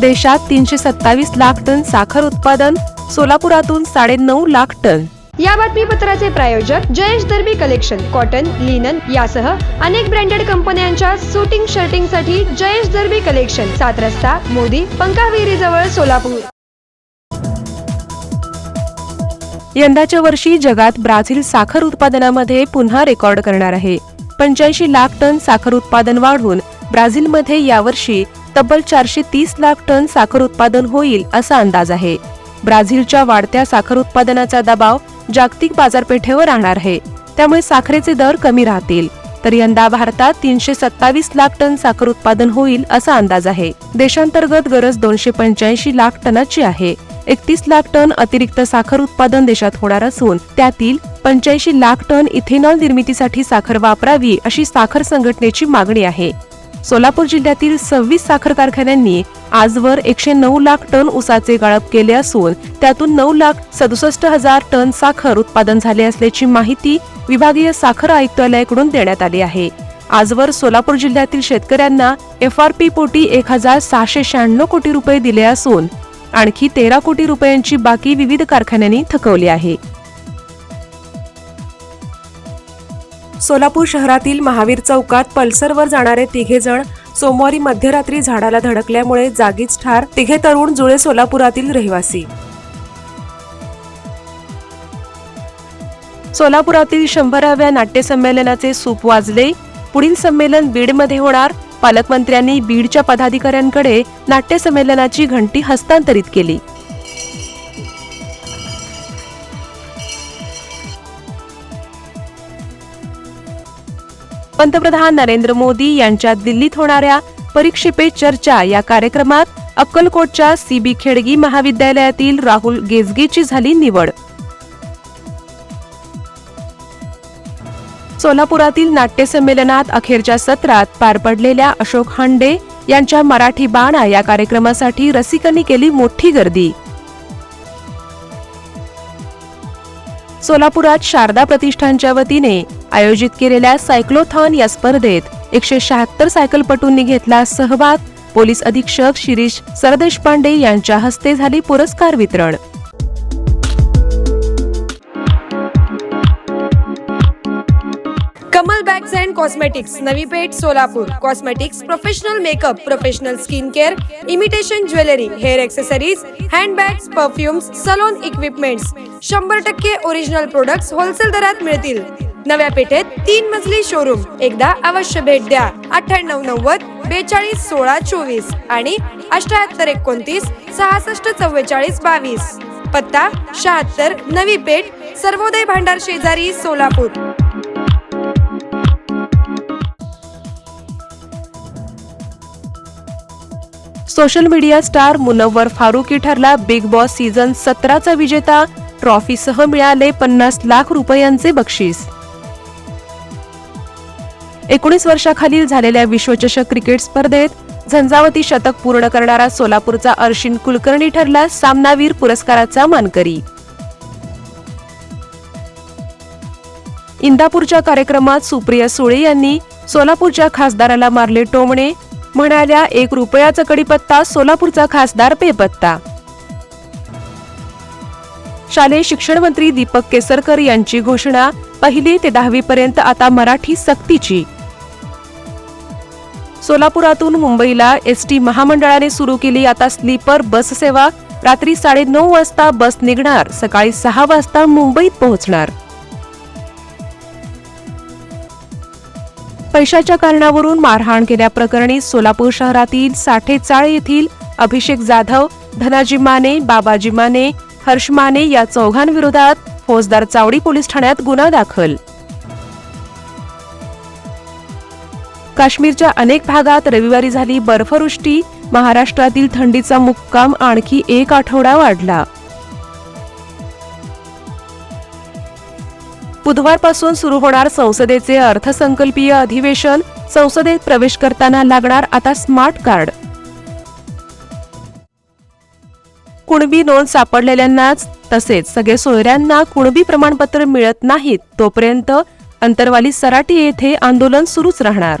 देशात तीनशे सत्तावीस लाख टन साखर उत्पादन सोलापुरातून साडेनऊ लाख टन. या बातमीपत्राचे प्रायोजक Jayesh Darbi collection cotton linen यासह अनेक ब्रँडेड कंपन्यांच्या सुटिंग शर्टिंगसाठी जयेश दर्बी कलेक्शन सात रस्ता मोदी पंकाविहिरी जवळ सोलापूर. यंदाच्या वर्षी जगात ब्राझील साखर उत्पादनामध्ये पुन्हा रेकॉर्ड करणार आहे. पंच्याऐंशी लाख टन साखर उत्पादन वाढून ब्राझीलमध्ये यावर्षी तब्बल चारशे तीस लाख टन साखर उत्पादन होईल असा अंदाज आहे. ब्राझीलच्या वाढत्या साखर उत्पादनाचा दबाव जागतिक बाजारपेठेवर राहणार आहे. त्यामुळे साखरेचे दर कमी राहतील. तर यंदा भारतात तीनशे सत्तावीस लाख टन साखर उत्पादन होईल असा अंदाज आहे. देशांतर्गत गरज दोनशे पंच्याऐंशी लाख टनाची आहे. एकतीस लाख टन अतिरिक्त साखर उत्पादन देशात होणार असून त्यातील पंच्याऐंशी लाख टन इथेनॉल निर्मितीसाठी साखर वापरावी अशी साखर संघटनेची मागणी आहे. सोलापूर जिल्ह्यातील सव्वीस साखर कारखान्यांनी आजवर एकशे नऊ लाख टन ऊसाचे गाळप केले असून त्यातून नऊ लाख सदुसष्ट हजार टन साखर उत्पादन झाले असल्याची माहिती विभागीय साखर आयुक्तालयाकडून देण्यात आली आहे. आजवर सोलापूर जिल्ह्यातील शेतकऱ्यांना एफ आर पी पोटी एक हजार सहाशे शहाण्णव कोटी रुपये दिले असून आणखी तेरा कोटी रुपयांची बाकी विविध कारखान्यांनी थकवली आहे. सोलापूर शहरातील महावीर चौकात पल्सरवर जाणारे तिघे जण सोमवारी मध्यरात्री झाडाला धडकल्यामुळे जागीच ठार तिघे तरुण जुळे सोलापुरातील रहिवासी. सोलापुरातील शंभराव्या नाट्यसंमेलनाचे सूप वाजले. पुढील संमेलन बीडमध्ये होणार. पालकमंत्र्यांनी बीडच्या पदाधिकाऱ्यांकडे नाट्यसंमेलनाची घंटी हस्तांतरित केली. पंतप्रधान नरेंद्र मोदी यांच्या दिल्लीत होणाऱ्या परीक्षेपे चर्चा या कार्यक्रमात अक्कलकोटच्या सीबी खेडगी महाविद्यालयातील राहुल गेजगेची झाली निवड. सोलापुरातील नाट्य संमेलनात अखेरच्या सत्रात पार पडलेल्या अशोक हांडे यांच्या मराठी बाणा या कार्यक्रमासाठी रसिकांनी केली मोठी गर्दी. सोलापुरात शारदा प्रतिष्ठानच्या वतीने आयोजित केलेल्या सायक्लोथॉन या स्पर्धेत एकशे शहात्तर सायकलपटूंनी घेतला सहभाग. पोलीस अधीक्षक शिरीष सरदेशपांडे यांच्या हस्ते झाली पुरस्कार वितरण. Kamal bags and cosmetics Navi Peth Solapur. Cosmetics professional makeup professional skin care imitation jewellery hair accessories handbags perfumes salon equipments शंभर टक्के ओरिजिनल प्रोडक्ट्स होलसेल दरात मिळतील. नव्या पेठेत तीन मजली शोरूम एकदा अवश्य भेट द्या. अठ्ठ्याण्णव नव्वद बेचाळीस सोळा चोवीस आणि अठ्याहत्तर एकोणतीस सहासष्ट चव्वेचाळीस बावीस. पत्ता शहात्तर नवी पेठ सर्वोदय भांडार शेजारी Solapur. Social media star Munawar Faruqui ठरला बिग बॉस सीझन सतराचा विजेता. ट्रॉफीसह मिळाले पन्नास लाख रुपयांचे बक्षीस. एकोणीस वर्षाखालील झालेल्या विश्वचषक क्रिकेट स्पर्धेत झंझावती शतक पूर्ण करणारा सोलापूरचा अर्शिन कुलकर्णी ठरला सामनावीर पुरस्काराचा मानकरी. इंदापूरच्या कार्यक्रमात सुप्रिया सुळे यांनी सोलापूरच्या खासदाराला मारले टोमणे म्हणाल्या एक रुपयाचा कडीपत्ता सोलापूरचा खासदार बेपत्ता. शालेय शिक्षण मंत्री दीपक केसरकर यांची घोषणा पहिली ते दहावी पर्यंत आता मराठी सक्तीची. सोलापुरातून मुंबईला एस टी महामंडळाने सुरू केली आता स्लीपर बस सेवा. रात्री साडेनऊ वाजता बस निघणार सकाळी सहा वाजता मुंबईत पोहोचणार. पैशाच्या कारणावरून मारहाण केल्याप्रकरणी सोलापूर शहरातील साठेचाळ येथील अभिषेक जाधव धनाजी माने बाबाजी माने हर्ष माने या चौघांविरोधात फौजदार चावडी पोलीस ठाण्यात गुन्हा दाखल. काश्मीरच्या अनेक भागात रविवारी झाली बर्फवृष्टी. महाराष्ट्रातील थंडीचा मुक्काम आणखी एक आठवडा वाढला. बुधवारपासून सुरू होणार संसदेचे अर्थसंकल्पीय अधिवेशन. संसदेत प्रवेश करताना लागणार आता स्मार्ट कार्ड. कुणबी नोंद सापडलेल्यांनाच तसेच सगळे सोयऱ्यांना कुणबी प्रमाणपत्र मिळत नाहीत तोपर्यंत अंतरवाली सराटी येथे आंदोलन सुरूच राहणार.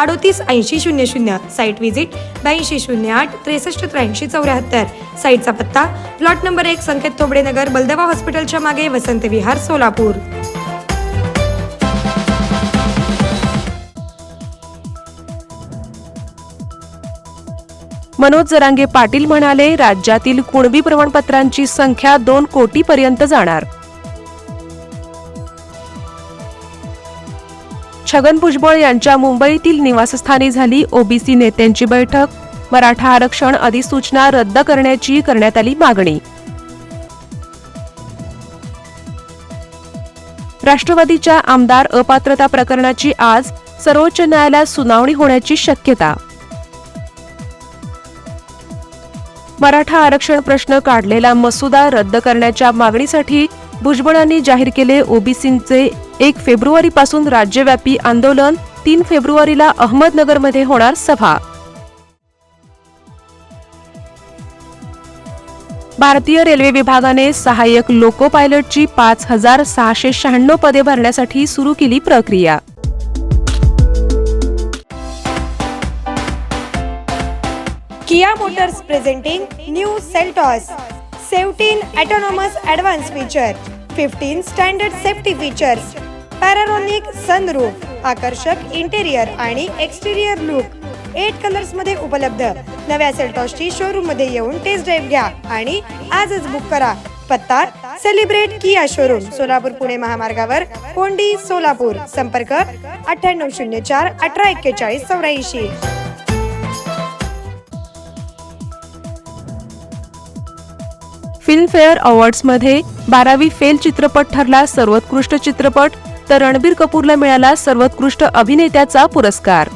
अडोतीस ऐंशी शून्य शून्य. साईट व्हिजिट ब्याऐंशी शून्य आठ त्रेसष्ट त्र्याऐंशी चौऱ्याहत्तर. साईटचा पत्ता प्लॉट नंबर एक संकेत थोबडे नगर बलदवा हॉस्पिटलच्या मागे वसंत विहार सोलापूर. मनोज जरांगे पाटील म्हणाले राज्यातील कुणबी प्रमाणपत्रांची संख्या दोन कोटीपर्यंत जाणार. छगन भुजबळ यांच्या मुंबईतील निवासस्थानी झाली ओबीसी नेत्यांची बैठक. मराठा आरक्षण अधिसूचना रद्द करण्याची करण्यात आली मागणी. राष्ट्रवादीच्या आमदार अपात्रता प्रकरणाची आज सर्वोच्च न्यायालयात सुनावणी होण्याची शक्यता. मराठा आरक्षण प्रश्न काढलेला मसुदा रद्द करण्याच्या मागणीसाठी भुजबळांनी जाहीर केले ओबीसींचे एक फेब्रुवारीपासून राज्यव्यापी आंदोलन तीन फेब्रुवारीला अहमदनगरमध्ये होणार सभा. भारतीय रेल्वे विभागाने सहाय्यक लोको पायलटची पाच हजार सहाशे शहाण्णव पदे भरण्यासाठी सुरू केली प्रक्रिया. Kia Motors presenting new Seltos seventeen autonomous advance feature fifteen standard safety features panoramic sunroof आकर्षक इंटेरियर आणि एक्सटेरियर लुक एट कलर्समध्ये उपलब्ध. नव्या सेल्टॉसची शोरूममध्ये येऊन टेस्ट ड्राईव्ह घ्या आणि आजच बुक करा. पत्ता celebrate Kia showroom Solapur Pune महामार्गावर कोंडी सोलापूर. संपर्क अठ्ठ्याण्णव शून्य चार अठरा एक्केचाळीस चौऱ्याऐंशी. फिल्मफेअर अवॉर्ड्समध्ये बारावी फेल चित्रपट ठरला सर्वोत्कृष्ट चित्रपट तर रणबीर कपूरला मिळाला सर्वोत्कृष्ट अभिनेत्याचा पुरस्कार.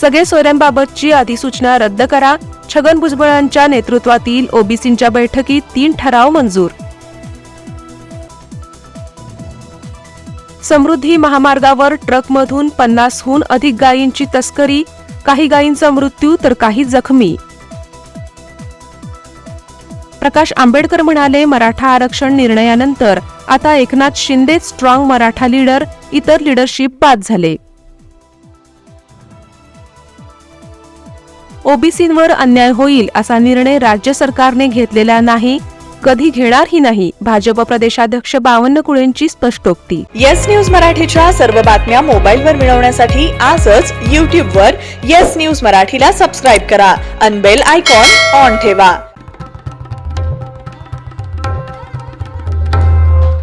सगळे सोयऱ्यांबाबतची अधिसूचना रद्द करा. छगन भुजबळांच्या नेतृत्वातील ओबीसींच्या बैठकीत तीन ठराव मंजूर. समृद्धी महामार्गावर ट्रकमधून पन्नासहून अधिक गायींची तस्करी काही गायींचा मृत्यू तर काही जखमी. प्रकाश आंबेडकर म्हणाले मराठा आरक्षण निर्णयानंतर आता एकनाथ शिंदे स्ट्रॉंग मराठा लीडर इतर लीडरशिप बाद झाले. ओबीसींवर अन्याय होईल असा निर्णय राज्य सरकारने घेतलेला नाही कधी घेणारही नाही भाजप प्रदेशाध्यक्ष बावन्न कुळेंची स्पष्टोक्ती. येस न्यूज मराठीच्या सर्व बातम्या मोबाईलवर मिळवण्यासाठी आजच यूट्यूबवर येस न्यूज मराठीला सबस्क्राईब करा अनबेल आयकॉन ऑन ठेवा.